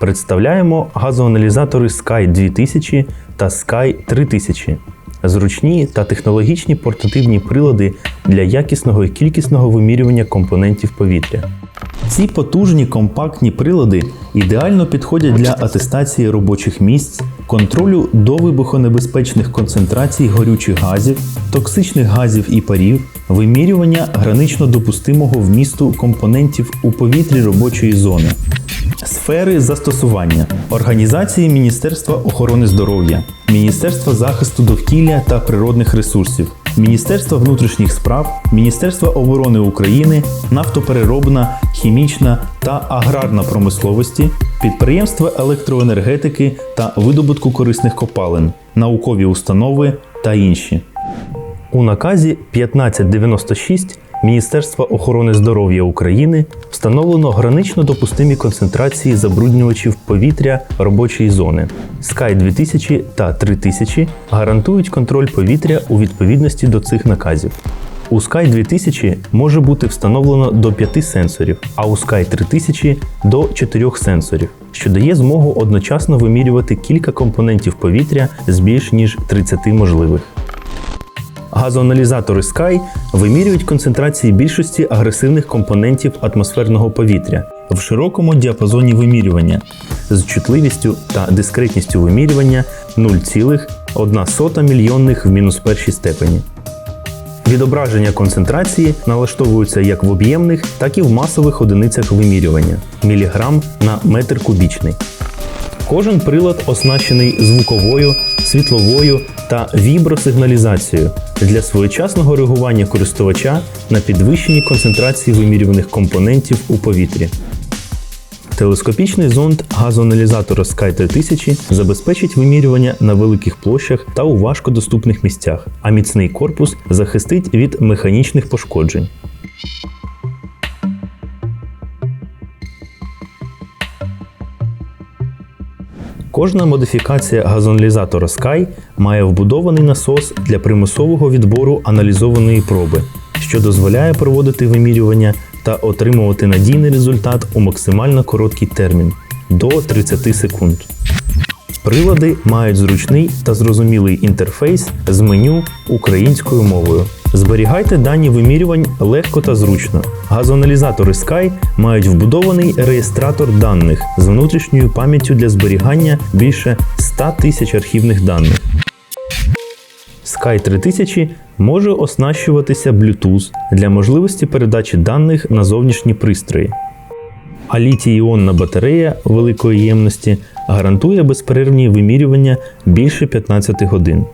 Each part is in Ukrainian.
Представляємо газоаналізатори Sky 2000 та Sky 3000. Зручні та технологічні портативні прилади для якісного і кількісного вимірювання компонентів повітря. Ці потужні компактні прилади ідеально підходять для атестації робочих місць, контролю до вибухонебезпечних концентрацій горючих газів, токсичних газів і парів, вимірювання гранично допустимого вмісту компонентів у повітрі робочої зони. Сфери застосування організації Міністерства охорони здоров'я, Міністерства захисту довкілля та природних ресурсів, Міністерства внутрішніх справ, Міністерства оборони України, нафтопереробна, хімічна та аграрна промисловості, підприємства електроенергетики та видобутку корисних копалин, наукові установи та інші. У наказі 1596 Міністерства охорони здоров'я України встановлено гранично допустимі концентрації забруднювачів повітря робочої зони. Sky 2000 та 3000 гарантують контроль повітря у відповідності до цих наказів. У Sky 2000 може бути встановлено до 5 сенсорів, а у Sky 3000 до 4 сенсорів, що дає змогу одночасно вимірювати кілька компонентів повітря з більш ніж 30 можливих. Газоаналізатори Sky вимірюють концентрації більшості агресивних компонентів атмосферного повітря в широкому діапазоні вимірювання з чутливістю та дискретністю вимірювання 0,1 мільйонних в мінус першій степені. Відображення концентрації налаштовуються як в об'ємних, так і в масових одиницях вимірювання міліграм на метр кубічний. Кожен прилад оснащений звуковою, світловою та вібросигналізацією для своєчасного реагування користувача на підвищені концентрації вимірюваних компонентів у повітрі. Телескопічний зонд газоаналізатора Sky 3000 забезпечить вимірювання на великих площах та у важкодоступних місцях, а міцний корпус захистить від механічних пошкоджень. Кожна модифікація газоаналізатора Sky має вбудований насос для примусового відбору аналізованої проби, що дозволяє проводити вимірювання та отримувати надійний результат у максимально короткий термін до 30 секунд. Прилади мають зручний та зрозумілий інтерфейс з меню українською мовою. Зберігайте дані вимірювань легко та зручно. Газоаналізатори Sky мають вбудований реєстратор даних з внутрішньою пам'яттю для зберігання більше 100 тисяч архівних даних. Sky 3000 може оснащуватися Bluetooth для можливості передачі даних на зовнішні пристрої. А літій-іонна батарея великої ємності гарантує безперервні вимірювання більше 15 годин.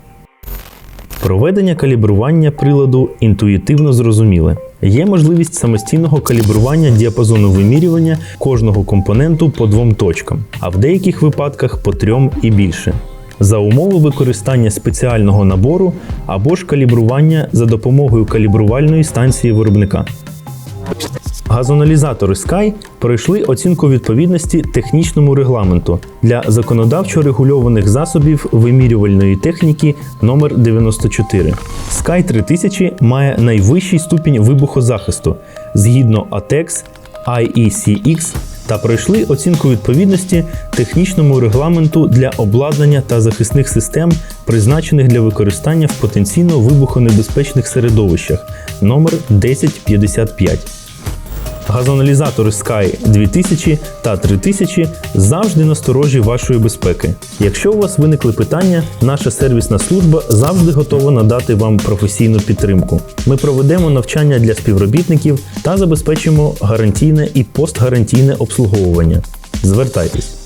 Проведення калібрування приладу інтуїтивно зрозуміле. Є можливість самостійного калібрування діапазону вимірювання кожного компоненту по двом точкам, а в деяких випадках по трьом і більше. За умови використання спеціального набору або ж калібрування за допомогою калібрувальної станції виробника. Газоаналізатори Sky пройшли оцінку відповідності технічному регламенту для законодавчо регульованих засобів вимірювальної техніки номер 94 Sky 3000 має найвищий ступінь вибухозахисту згідно ATEX IECX та пройшли оцінку відповідності технічному регламенту для обладнання та захисних систем, призначених для використання в потенційно вибухонебезпечних середовищах номер 1055 Газоаналізатори Sky 2000 та 3000 завжди насторожі вашої безпеки. Якщо у вас виникли питання, наша сервісна служба завжди готова надати вам професійну підтримку. Ми проведемо навчання для співробітників та забезпечимо гарантійне і постгарантійне обслуговування. Звертайтесь.